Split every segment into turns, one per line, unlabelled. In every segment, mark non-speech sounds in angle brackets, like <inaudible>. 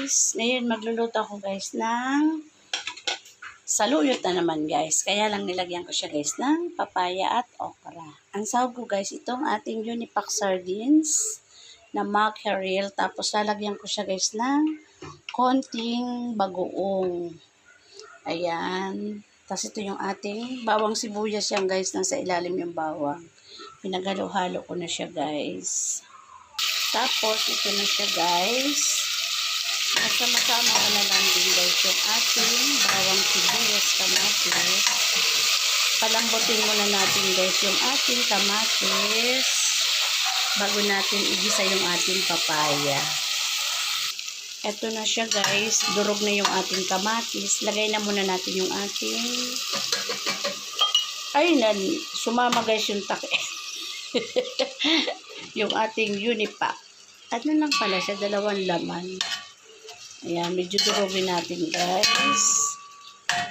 guys. Ngayon magluluto ako guys ng saluyot na naman guys. Kaya lang nilagyan ko siya guys ng papaya at okra. Ang sahog ko guys, itong ating Unipack sardines na mackerel. Tapos lalagyan ko siya guys ng konting bagoong. Ayan. Tapos ito yung ating bawang sibuyas yan guys. Nasa ilalim yung bawang. Pinagalo-halo ko na siya guys. Tapos ito na siya guys. Masama-sama ko na lang din guys yung ating bawang sibuyas kamatis. Palambutin muna natin guys yung ating kamatis bago natin igisa yung ating papaya. Ito na siya guys. Durog na yung ating kamatis. Lagay na muna natin yung ating ay nan sumama guys yung take. <laughs> yung ating unipack. Ano lang pala siya, dalawang laman. Ayan, medyo durugin natin guys.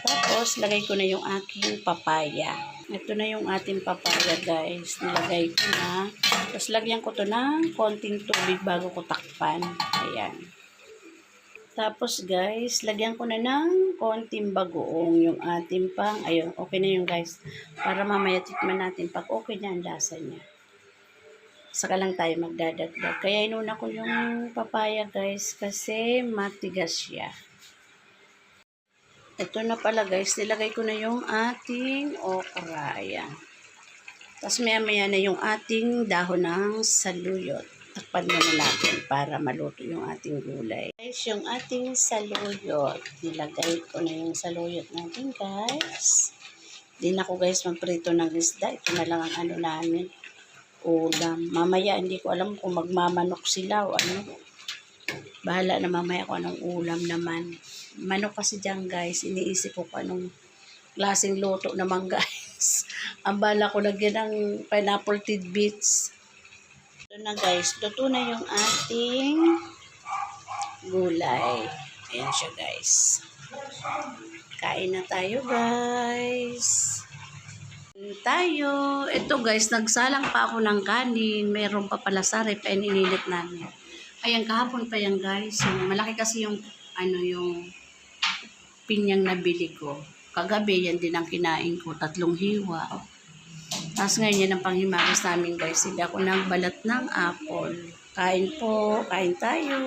Tapos, lagay ko na yung aking papaya. Ito na yung ating papaya guys. Nilagay ko na. Tapos, lagyan ko to ng konting tubig bago ko takpan. Ayan. Tapos guys, lagyan ko na ng konting bagoong yung ating pang, ayun, okay na yung guys. Para mamaya tikman natin pag okay na ang lasa niya. Saka lang tayo magdadagdag. Kaya inuna ko yung papaya guys kasi matigas siya. Ito na pala guys, nilagay ko na yung ating okra. Ayan. Tapos maya maya na yung ating dahon ng saluyot. Takpan muna natin para maluto yung ating gulay. Guys, yung ating saluyot. Nilagay ko na yung saluyot natin guys. Di na ako guys magprito ng isda. Ito na lang ang ano namin ulam. Mamaya hindi ko alam kung magmamanok sila o ano. Bahala na mamaya kung anong ulam naman. Manok kasi dyan guys, iniisip ko kung anong klaseng luto naman <laughs> guys. Ang bala ko lagyan ng pineapple tidbits. Ito na guys, luto na yung ating gulay. Ayan siya guys. Kain na tayo guys tayo. Ito guys, nagsalang pa ako ng kanin. Mayroon pa pala sa rep and inilit namin. Ayan, kahapon pa yan guys. Yung, malaki kasi yung, ano, yung pinyang nabili ko. Kagabi, yan din ang kinain ko. Tatlong hiwa. Tapos ngayon, yan ang panghimagas namin guys. Hindi ako nagbalat ng apple. Kain po. Kain tayo.